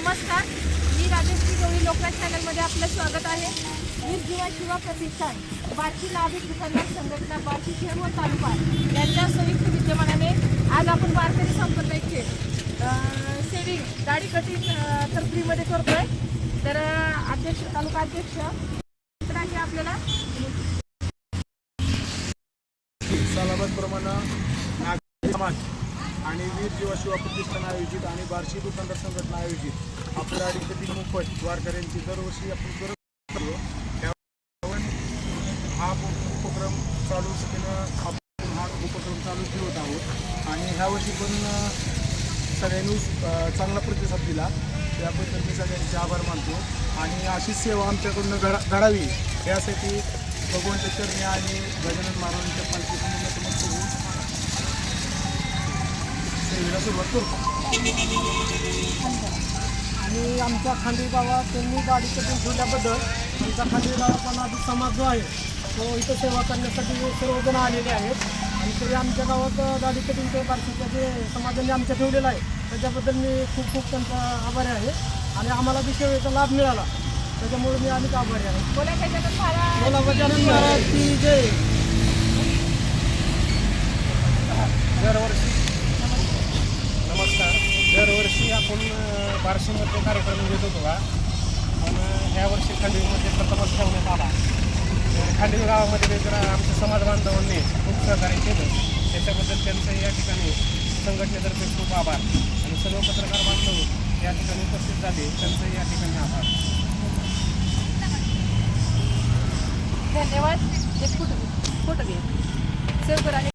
नमस्कार. मी राजेश्री गवळी लोकराज चॅनलमध्ये आपलं स्वागत आहे. वीर जीवा शिवा प्रतिष्ठान बार्शी नाभिक दुकानदार संघटना बार्शी शहर व तालुका यांच्या संयुक्त विद्यमानाने आज आपण वारकरी संप्रदायाचे सेविंग दाढी कटिंग तर फ्रीमध्ये करतोय. तर अध्यक्ष तालुका अध्यक्ष तर आहे आपल्याला. सालाबादप्रमाणे समाज. आणि वीर जीवा शिवा प्रतिष्ठान आयोजित आणि बार्शी दुकानदार संघटना आयोजित. आपल्या अडीचशे मोफत वारकऱ्यांची दरवर्षी आपण करत असतो. त्यावर हा उपक्रम चालू सगळं आपण हा उपक्रम चालू ठेवत आहोत. आणि ह्यावर्षी पण सगळ्यांनी चांगला प्रतिसाद दिला. त्याबद्दल मी सगळ्यांचे आभार मानतो. आणि अशीच सेवा आमच्याकडून घडा घडावी यासाठी भगवंत चरणी आणि गजानन महाराजांच्या सेवेला सुरुवात करतो आणि आमच्या खांडी गावात त्यांनी गाडी करून ठेवल्याबद्दल आमचा खांडी गावाचा आधी समाज जो आहे तो इथं सेवा करण्यासाठी सर्वजण आलेले आहेत. आणि तरी आमच्या गावात गाडी कटिंगच्या बार्शीच्या जे समाजाने आमच्या ठेवलेलं आहे त्याच्याबद्दल मी खूप खूप त्यांचा आभारी आहे. आणि आम्हाला बी सेवेचा लाभ मिळाला. त्याच्यामुळे मी अधिक आभारी आहे. बोला गजानन महाराज की जय. दरवर्षी नमस्कार दरवर्षी आपण बारशीमध्ये कार्यक्रम घेत होतो का? पण ह्या वर्षी खांडवीमध्ये प्रथमच ठेवण्यात आला. तर खांडवी गावामध्ये जरा आमच्या समाज बांधवांनी खूप सहकार्य केलं. त्याच्याबद्दल त्यांचं या ठिकाणी संघटनेतर्फे खूप आभार. आणि सर्व पत्रकार बांधव या ठिकाणी उपस्थित झाले. त्यांचं या ठिकाणी आभार. धन्यवाद. एक फोटो फोटो घे.